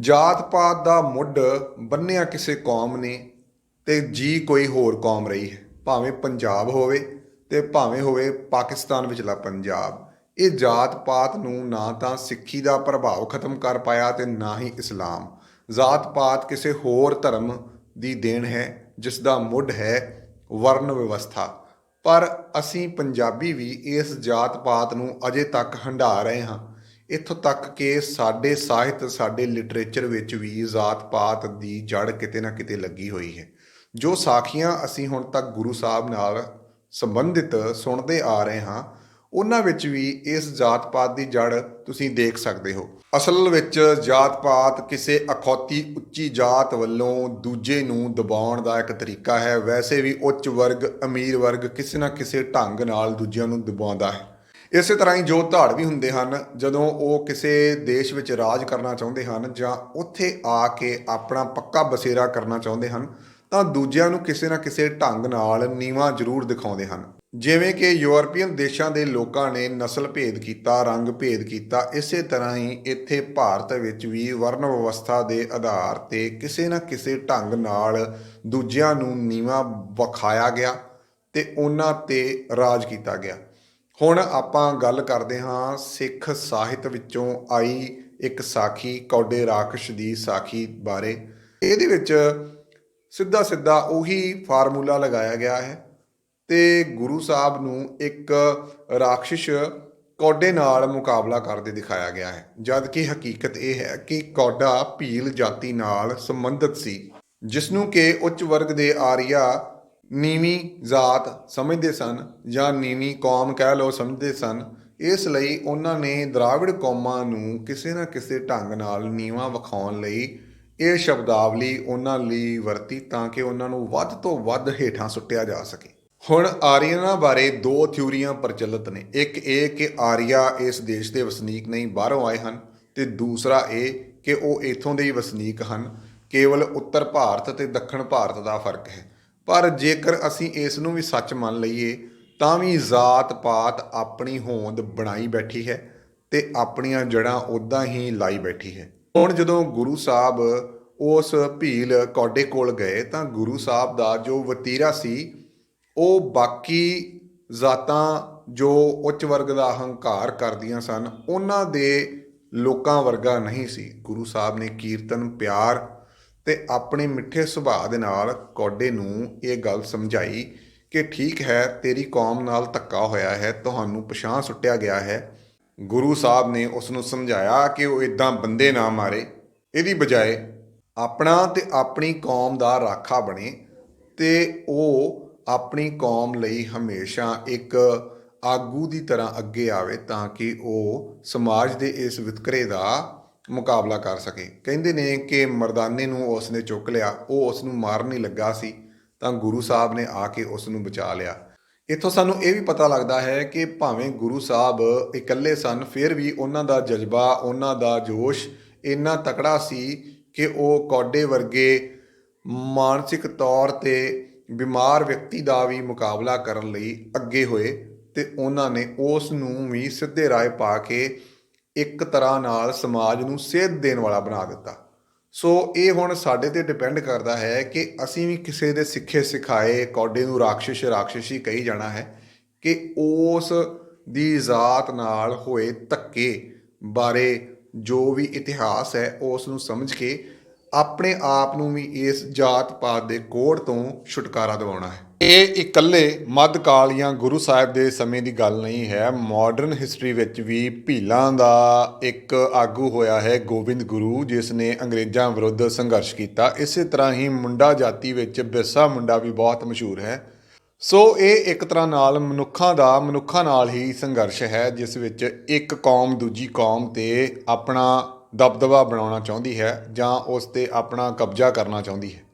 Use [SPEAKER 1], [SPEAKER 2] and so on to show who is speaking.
[SPEAKER 1] ਜਾਤ ਪਾਤ ਦਾ ਮੁੱਢ ਬੰਨਿਆ ਕਿਸੇ ਕੌਮ ਨੇ ਤੇ ਜੀ ਕੋਈ ਹੋਰ ਕੌਮ ਰਹੀ ਹੈ। ਭਾਵੇਂ ਪੰਜਾਬ ਹੋਵੇ ਤੇ ਭਾਵੇਂ ਹੋਵੇ ਪਾਕਿਸਤਾਨ ਵਿਚਲਾ ਪੰਜਾਬ। ਇਹ ਜਾਤ ਪਾਤ ਨੂੰ ਨਾ ਤਾਂ ਸਿੱਖੀ ਦਾ ਪ੍ਰਭਾਵ ਖਤਮ ਕਰ ਪਾਇਆ ਤੇ ਨਾ ਹੀ ਇਸਲਾਮ। ਜਾਤ ਪਾਤ ਕਿਸੇ ਹੋਰ ਧਰਮ ਦੀ ਦੇਣ ਹੈ ਜਿਸ ਦਾ ਮੁੱਢ ਹੈ ਵਰਨ ਵਿਵਸਥਾ। ਪਰ ਅਸੀਂ ਪੰਜਾਬੀ ਵੀ ਇਸ ਜਾਤ ਪਾਤ ਨੂੰ ਅਜੇ ਤੱਕ ਹੰਢਾ ਰਹੇ ਹਾਂ। ਇੱਥੋਂ ਤੱਕ ਕਿ ਸਾਡੇ ਸਾਹਿਤ, ਸਾਡੇ ਲਿਟਰੇਚਰ ਵਿੱਚ ਵੀ ਜਾਤ ਪਾਤ ਦੀ ਜੜ ਕਿਤੇ ਨਾ ਕਿਤੇ ਲੱਗੀ ਹੋਈ ਹੈ। ਜੋ ਸਾਖੀਆਂ ਅਸੀਂ ਹੁਣ ਤੱਕ ਗੁਰੂ ਸਾਹਿਬ ਨਾਲ ਸੰਬੰਧਿਤ ਸੁਣਦੇ ਆ ਰਹੇ ਹਾਂ, ਉਹਨਾਂ ਵਿੱਚ ਵੀ ਇਸ ਜਾਤ ਪਾਤ ਦੀ ਜੜ ਤੁਸੀਂ ਦੇਖ ਸਕਦੇ ਹੋ। ਅਸਲ ਵਿੱਚ ਜਾਤ ਪਾਤ ਕਿਸੇ ਅਖੌਤੀ ਉੱਚੀ ਜਾਤ ਵੱਲੋਂ ਦੂਜੇ ਨੂੰ ਦਬਾਉਣ ਦਾ ਇੱਕ ਤਰੀਕਾ ਹੈ। ਵੈਸੇ ਵੀ ਉੱਚ ਵਰਗ, ਅਮੀਰ ਵਰਗ ਕਿਸੇ ਨਾ ਕਿਸੇ ਢੰਗ ਨਾਲ ਦੂਜਿਆਂ ਨੂੰ ਦਬਾਉਂਦਾ ਹੈ। ਇਸੇ ਤਰ੍ਹਾਂ ਹੀ ਜੋ ਧਾੜ ਵੀ ਹੁੰਦੇ ਹਨ, ਜਦੋਂ ਉਹ ਕਿਸੇ ਦੇਸ਼ ਵਿੱਚ ਰਾਜ ਕਰਨਾ ਚਾਹੁੰਦੇ ਹਨ ਜਾਂ ਉੱਥੇ ਆ ਕੇ ਆਪਣਾ ਪੱਕਾ ਬਸੇਰਾ ਕਰਨਾ ਚਾਹੁੰਦੇ ਹਨ, ਤਾਂ ਦੂਜਿਆਂ ਨੂੰ ਕਿਸੇ ਨਾ ਕਿਸੇ ਢੰਗ ਨਾਲ ਨੀਵਾਂ ਜ਼ਰੂਰ ਦਿਖਾਉਂਦੇ ਹਨ। ਜਿਵੇਂ ਕਿ ਯੂਰਪੀਅਨ ਦੇਸ਼ਾਂ ਦੇ ਲੋਕਾਂ ਨੇ ਨਸਲ ਭੇਦ ਕੀਤਾ, ਰੰਗ ਭੇਦ ਕੀਤਾ, ਇਸੇ ਤਰ੍ਹਾਂ ਹੀ ਇੱਥੇ ਭਾਰਤ ਵਿੱਚ ਵੀ ਵਰਨ ਵਿਵਸਥਾ ਦੇ ਆਧਾਰ ਤੇ ਕਿਸੇ ਨਾ ਕਿਸੇ ਢੰਗ ਨਾਲ ਦੂਜਿਆਂ ਨੂੰ ਨੀਵਾਂ ਵਿਖਾਇਆ ਗਿਆ ਤੇ ਉਹਨਾਂ ਤੇ ਰਾਜ ਕੀਤਾ ਗਿਆ। ਹੁਣ ਆਪਾਂ ਗੱਲ ਕਰਦੇ ਹਾਂ ਸਿੱਖ ਸਾਹਿਤ ਵਿੱਚੋਂ ਆਈ ਇੱਕ ਸਾਖੀ ਕੌਡੇ ਰਾਖਸ਼ ਦੀ ਸਾਖੀ ਬਾਰੇ। ਇਹਦੇ ਵਿੱਚ ਸਿੱਧਾ ਸਿੱਧਾ ਉਹੀ ਫਾਰਮੂਲਾ ਲਗਾਇਆ ਗਿਆ ਹੈ ਤੇ ਗੁਰੂ ਸਾਹਿਬ ਨੂੰ ਇੱਕ ਰਾਖਸ਼ ਕੌਡੇ ਨਾਲ ਮੁਕਾਬਲਾ ਕਰਦੇ ਦਿਖਾਇਆ ਗਿਆ ਹੈ। ਜਦ ਕਿ ਹਕੀਕਤ ਇਹ ਹੈ ਕਿ ਕੌਡਾ ਭੀਲ ਜਾਤੀ ਨਾਲ ਸੰਬੰਧਿਤ ਸੀ ਜਿਸ ਨੂੰ ਕਿ ਉੱਚ ਵਰਗ ਦੇ ਆਰੀਆ ਨੀਵੀਂ ਜਾਤ ਸਮਝਦੇ ਸਨ ਜਾਂ ਨੀਵੀਂ ਕੌਮ ਕਹਿ ਲਓ ਸਮਝਦੇ ਸਨ, ਇਸ ਲਈ ਉਹਨਾਂ ਨੇ ਦਰਾਵਿੜ ਕੌਮਾਂ ਨੂੰ ਕਿਸੇ ਨਾ ਕਿਸੇ ਢੰਗ ਨਾਲ ਨੀਵਾਂ ਵਿਖਾਉਣ ਲਈ ਇਹ ਸ਼ਬਦਾਵਲੀ ਉਹਨਾਂ ਲਈ ਵਰਤੀ ਤਾਂ ਕਿ ਉਹਨਾਂ ਨੂੰ ਵੱਧ ਤੋਂ ਵੱਧ ਹੇਠਾਂ ਸੁੱਟਿਆ ਜਾ ਸਕੇ। ਹੁਣ ਆਰੀਅਨਾਂ ਬਾਰੇ ਦੋ ਥਿਊਰੀਆਂ ਪ੍ਰਚਲਿਤ ਨੇ। ਇੱਕ ਇਹ ਕਿ ਆਰੀਆ ਇਸ ਦੇਸ਼ ਦੇ ਵਸਨੀਕ ਨਹੀਂ, ਬਾਹਰੋਂ ਆਏ ਹਨ ਤੇ ਦੂਸਰਾ ਇਹ ਕਿ ਉਹ ਇਥੋਂ ਦੇ ਹੀ ਵਸਨੀਕ ਹਨ। ਕੇਵਲ ਉੱਤਰ ਭਾਰਤ ਤੇ ਦੱਖਣ ਭਾਰਤ ਦਾ ਫ਼ਰਕ ਹੈ। ਪਰ ਜੇਕਰ ਅਸੀਂ ਇਸ ਨੂੰ ਵੀ ਸੱਚ ਮੰਨ ਲਈਏ, ਤਾਂ ਵੀ ਜਾਤ ਪਾਤ ਆਪਣੀ ਹੋਂਦ ਬਣਾਈ ਬੈਠੀ ਹੈ ਤੇ ਆਪਣੀਆਂ ਜੜਾਂ ਉਦਾਂ ਹੀ ਲਾਈ ਬੈਠੀ ਹੈ। ਹੁਣ ਜਦੋਂ ਗੁਰੂ ਸਾਹਿਬ ਉਸ ਭੀਲ ਕੌਡੇ ਕੋਲ ਗਏ, ਤਾਂ ਗੁਰੂ ਸਾਹਿਬ ਦਾ ਜੋ ਵਤੀਰਾ ਸੀ, ਉਹ ਬਾਕੀ ਜ਼ਾਤਾਂ ਜੋ ਉੱਚ ਵਰਗ ਦਾ ਹੰਕਾਰ ਕਰਦੀਆਂ ਸਨ, ਉਹਨਾਂ ਦੇ ਲੋਕਾਂ ਵਰਗਾ ਨਹੀਂ ਸੀ। ਗੁਰੂ ਸਾਹਿਬ ਨੇ ਕੀਰਤਨ, ਪਿਆਰ ਤੇ ਆਪਣੇ ਮਿੱਠੇ ਸੁਭਾਅ ਦੇ ਨਾਲ ਕੌਡੇ ਨੂੰ ਇਹ ਗੱਲ ਸਮਝਾਈ ਕਿ ਠੀਕ ਹੈ, ਤੇਰੀ ਕੌਮ ਨਾਲ ਧੱਕਾ ਹੋਇਆ ਹੈ, ਤੁਹਾਨੂੰ ਪਛਾਣ ਸੁੱਟਿਆ ਗਿਆ ਹੈ। ਗੁਰੂ ਸਾਹਿਬ ਨੇ ਉਸ ਨੂੰ ਸਮਝਾਇਆ ਕਿ ਉਹ ਇਦਾਂ ਬੰਦੇ ਨਾ ਮਾਰੇ। ਇਹਦੀ ਬਜਾਏ ਆਪਣਾ ਤੇ ਆਪਣੀ ਕੌਮ ਦਾ ਰਾਖਾ ਬਣੇ ਤੇ ਉਹ ਆਪਣੀ ਕੌਮ ਲਈ ਹਮੇਸ਼ਾ ਇੱਕ ਆਗੂ ਦੀ ਤਰ੍ਹਾਂ ਅੱਗੇ ਆਵੇ ਤਾਂ ਕਿ ਉਹ ਸਮਾਜ ਦੇ ਇਸ ਵਿਤਕਰੇ ਦਾ ਮੁਕਾਬਲਾ ਕਰ ਸਕੇ। ਕਹਿੰਦੇ ਨੇ ਕਿ ਮਰਦਾਨੇ ਨੂੰ ਉਸ ਨੇ ਚੁੱਕ ਲਿਆ। ਉਹ ਉਸ ਨੂੰ ਮਾਰਨ ਹੀ ਲੱਗਾ ਸੀ, ਤਾਂ ਗੁਰੂ ਸਾਹਿਬ ਨੇ ਆ ਕੇ ਉਸ ਨੂੰ ਬਚਾ ਲਿਆ। ਇੱਥੋਂ ਸਾਨੂੰ ਇਹ ਵੀ ਪਤਾ ਲੱਗਦਾ ਹੈ ਕਿ ਭਾਵੇਂ ਗੁਰੂ ਸਾਹਿਬ ਇਕੱਲੇ ਸਨ, ਫਿਰ ਵੀ ਉਹਨਾਂ ਦਾ ਜਜ਼ਬਾ, ਉਹਨਾਂ ਦਾ ਜੋਸ਼ ਇੰਨਾ ਤਕੜਾ ਸੀ ਕਿ ਉਹ ਕੌਡੇ ਵਰਗੇ ਮਾਨਸਿਕ ਤੌਰ ਤੇ ਬਿਮਾਰ ਵਿਅਕਤੀ ਦਾ ਵੀ ਮੁਕਾਬਲਾ ਕਰਨ ਲਈ ਅੱਗੇ ਹੋਏ ਤੇ ਉਹਨਾਂ ਨੇ ਉਸ ਨੂੰ ਵੀ ਸਿੱਧੇ ਰਾਹ ਪਾ ਕੇ ਇੱਕ ਤਰ੍ਹਾਂ ਨਾਲ ਸਮਾਜ ਨੂੰ ਸੇਧ ਦੇਣ ਵਾਲਾ ਬਣਾ ਦਿੱਤਾ। ਸੋ ਇਹ ਹੁਣ ਸਾਡੇ ਤੇ ਡਿਪੈਂਡ ਕਰਦਾ ਹੈ ਕਿ ਅਸੀਂ ਵੀ ਕਿਸੇ ਦੇ ਸਿੱਖੇ ਸਿਖਾਏ, ਕੌਡੇ ਨੂੰ ਰਾਖਸ਼ ਰਾਖਸ਼ੀ ਕਹੀ ਜਾਣਾ ਹੈ ਕਿ ਉਸ ਦੀ ਜ਼ਾਤ ਨਾਲ ਹੋਏ ਧੱਕੇ ਬਾਰੇ ਜੋ ਵੀ ਇਤਿਹਾਸ ਹੈ ਉਸ ਨੂੰ ਸਮਝ ਕੇ ਆਪਣੇ ਆਪ ਨੂੰ ਵੀ ਇਸ ਜਾਤ ਪਾਤ ਦੇ ਕੋੜ ਤੋਂ ਛੁਟਕਾਰਾ ਦਿਵਾਉਣਾ ਹੈ। ਇਹ ਇਕੱਲੇ ਮੱਧਕਾਲ ਜਾਂ ਗੁਰੂ ਸਾਹਿਬ ਦੇ ਸਮੇਂ ਦੀ ਗੱਲ ਨਹੀਂ ਹੈ। ਮਾਡਰਨ ਹਿਸਟਰੀ ਵਿੱਚ ਵੀ ਭੀਲਾਂ ਦਾ ਇੱਕ ਆਗੂ ਹੋਇਆ ਹੈ ਗੋਬਿੰਦ ਗੁਰੂ, ਜਿਸ ਨੇ ਅੰਗਰੇਜ਼ਾਂ ਵਿਰੁੱਧ ਸੰਘਰਸ਼ ਕੀਤਾ। ਇਸੇ ਤਰ੍ਹਾਂ ਹੀ ਮੁੰਡਾ ਜਾਤੀ ਵਿੱਚ ਬਿਰਸਾ ਮੁੰਡਾ ਵੀ ਬਹੁਤ ਮਸ਼ਹੂਰ ਹੈ। ਸੋ ਇਹ ਇੱਕ ਤਰ੍ਹਾਂ ਨਾਲ ਮਨੁੱਖਾਂ ਦਾ, ਮਨੁੱਖਾਂ ਨਾਲ ਹੀ ਸੰਘਰਸ਼ ਹੈ, ਜਿਸ ਵਿੱਚ ਇੱਕ ਕੌਮ ਦੂਜੀ ਕੌਮ ਤੇ ਆਪਣਾ ਦਬਦਬਾ ਬਣਾਉਣਾ ਚਾਹੁੰਦੀ ਹੈ ਜਾਂ ਉਸ ਤੇ ਆਪਣਾ ਕਬਜ਼ਾ ਕਰਨਾ ਚਾਹੁੰਦੀ ਹੈ।